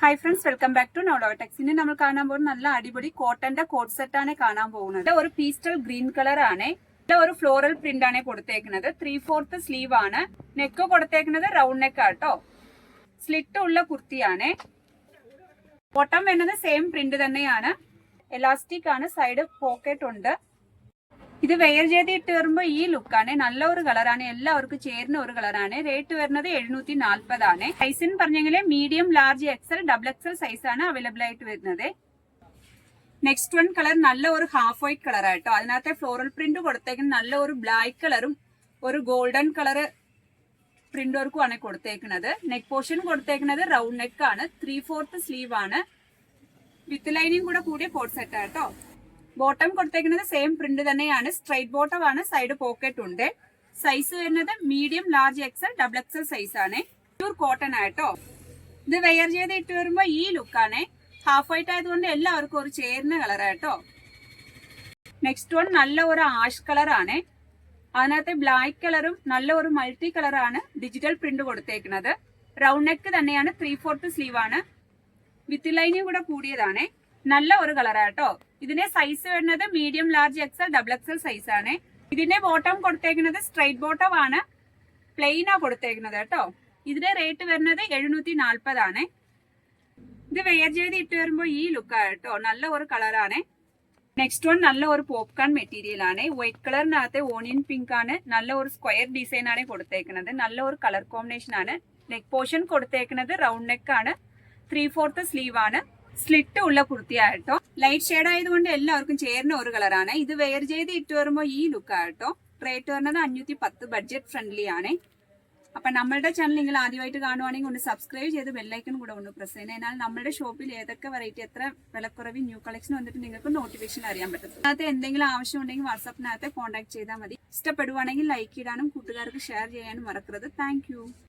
Hi friends welcome back to Navalotex ഇനി നമ്മൾ കാണാൻ പോകുന്ന നല്ല അടിപൊളി കോട്ടന്റെ കോട്ട് സെറ്റ് ആണ് കാണാൻ പോകുന്നത്. ഒരു പീസ്റ്റൽ ഗ്രീൻ കളർ ആണ്. ഒരു ഫ്ലോറൽ പ്രിന്റ് ആണ് കൊടുത്തേക്കുന്നത്. ത്രീ ഫോർത്ത് സ്ലീവ് ആണ്. നെക്ക് കൊടുത്തേക്കുന്നത് റൗണ്ട് നെക്ക് ആട്ടോ. സ്ലിറ്റ് ഉള്ള കുർത്തിയാണ്. ബോട്ടം വരുന്നത് സെയിം പ്രിന്റ് തന്നെയാണ്. എലാസ്റ്റിക് ആണ്. സൈഡ് പോക്കറ്റ് ഉണ്ട്. ഇത് വെയർ ചെയ്ത് ഇട്ട് വരുമ്പോൾ ഈ ലുക്കാണ്. നല്ല ഒരു കളറാണ്. എല്ലാവർക്കും ചേരുന്ന ഒരു കളറാണ്. റേറ്റ് വരുന്നത് എഴുന്നൂറ്റി നാൽപ്പതാണ് സൈസിന് പറഞ്ഞെങ്കിൽ medium large XL double XL size ആണ് അവൈലബിൾ ആയിട്ട് വരുന്നത്. നെക്സ്റ്റ് വൺ കളർ നല്ല ഒരു ഹാഫ് വൈറ്റ് കളർ ആട്ടോ അതിനകത്തെ ഫ്ലോറൽ പ്രിന്റ് കൊടുത്തേക്കുന്ന നല്ല ഒരു ബ്ലാക്ക് കളറും ഒരു ഗോൾഡൻ കളർ പ്രിന്റ് വർക്കും ആണ് കൊടുത്തേക്കുന്നത്. നെക്ക് പോർഷൻ കൊടുത്തേക്കുന്നത് റൗണ്ട് നെക്ക് ആണ്. ത്രീ ഫോർത്ത് സ്ലീവ് ആണ്. വിത്ത് ലൈനിങ് കൂടെ കൂടിയ കോട്ട് സെറ്റ് ആട്ടോ ബോട്ടം കൊടുത്തേക്കുന്നത് സെയിം പ്രിന്റ് തന്നെയാണ്. സ്ട്രൈറ്റ് ബോട്ടം ആണ്. സൈഡ് പോക്കറ്റ് ഉണ്ട്. സൈസ് വരുന്നത് medium large XL double XL size ആണ്. പ്യൂർ കോട്ടൺ ആയിട്ടോ ഇത് വെയർ ചെയ്ത് ഇട്ട് വരുമ്പോൾ ഈ ലുക്കാണ് ഹാഫ് വൈറ്റ് ആയതുകൊണ്ട് എല്ലാവർക്കും ഒരു ചേരുന്ന കളർ ആയിട്ടോ നെക്സ്റ്റ് വൺ നല്ല ഒരു ആഷ് കളർ ആണ്. അതിനകത്ത് ബ്ലാക്ക് കളറും നല്ല ഒരു മൾട്ടി കളറാണ് ഡിജിറ്റൽ പ്രിന്റ് കൊടുത്തേക്കുന്നത്. റൗണ്ട് നെക്ക് തന്നെയാണ്. ത്രീ ഫോർത്ത് സ്ലീവ് ആണ്. വിത്ത് ലൈനും കൂടെ കൂടിയതാണ്. നല്ല ഒരു കളറാട്ടോ ഇതിന്റെ സൈസ് വരുന്നത് medium large XL double XL size ആണ്. ഇതിന്റെ ബോട്ടം കൊടുത്തേക്കുന്നത് സ്ട്രൈറ്റ് ബോട്ടം ആണ്. പ്ലെയിനാ കൊടുത്തേക്കുന്നത് കേട്ടോ. ഇതിന്റെ റേറ്റ് വരുന്നത് എഴുന്നൂറ്റി നാൽപ്പതാണ് ഇത് വെയർ ചെയ്ത് ഇട്ട് വരുമ്പോൾ ഈ ലുക്കാണ് കേട്ടോ. നല്ല ഒരു കളറാണ് നെക്സ്റ്റ് വൺ നല്ല ഒരു പോപ്കോൺ മെറ്റീരിയൽ ആണ്. വൈറ്റ് കളറിനകത്ത് ഓണിയൻ പിങ്ക് ആണ്. നല്ല ഒരു സ്ക്വയർ ഡിസൈൻ ആണ് കൊടുത്തേക്കുന്നത്. നല്ല ഒരു കളർ കോമ്പിനേഷൻ ആണ്. നെക്ക് പോർഷൻ കൊടുത്തേക്കുന്നത് റൗണ്ട് നെക്ക് ആണ്. ത്രീ ഫോർത്ത് സ്ലീവ് ആണ്. സ്ലിറ്റ് ഉള്ള കുർത്തിയായിട്ടോ ലൈറ്റ് ഷെയ്ഡ് ആയതുകൊണ്ട് എല്ലാവർക്കും ചേരുന്ന ഒരു കളറാണ്. ഇത് വെയർ ചെയ്ത് ഇട്ട് വരുമ്പോൾ ഈ ലുക്ക് ആയിട്ടോ റേറ്റ് വരുന്നത് അഞ്ഞൂറ്റി പത്ത് ബഡ്ജറ്റ് ഫ്രണ്ട്ലി ആണ്. അപ്പൊ നമ്മളുടെ ചാനൽ നിങ്ങൾ ആദ്യമായിട്ട് കാണുവാണെങ്കിൽ ഒന്ന് സബ്സ്ക്രൈബ് ചെയ്ത് ബെല്ലൈക്കൺ കൂടെ ഒന്ന് പ്രസ് ചെയ്യുന്നത് എന്നാൽ നമ്മുടെ ഷോപ്പിൽ ഏതൊക്കെ വെറൈറ്റി എത്ര വിലക്കുറവ് ന്യൂ കളക്ഷൻ വന്നിട്ട് നിങ്ങൾക്ക് നോട്ടിഫിക്കേഷൻ അറിയാൻ പറ്റും അതിനകത്ത് എന്തെങ്കിലും ആവശ്യം ഉണ്ടെങ്കിൽ വാട്സാപ്പിനകത്ത് കോൺടാക്ട് ചെയ്താൽ മതി. ഇഷ്ടപ്പെടുവാണെങ്കിൽ ലൈക്ക് ഇടാനും കൂട്ടുകാർക്ക് ഷെയർ ചെയ്യാനും മറക്കരുത്. താങ്ക്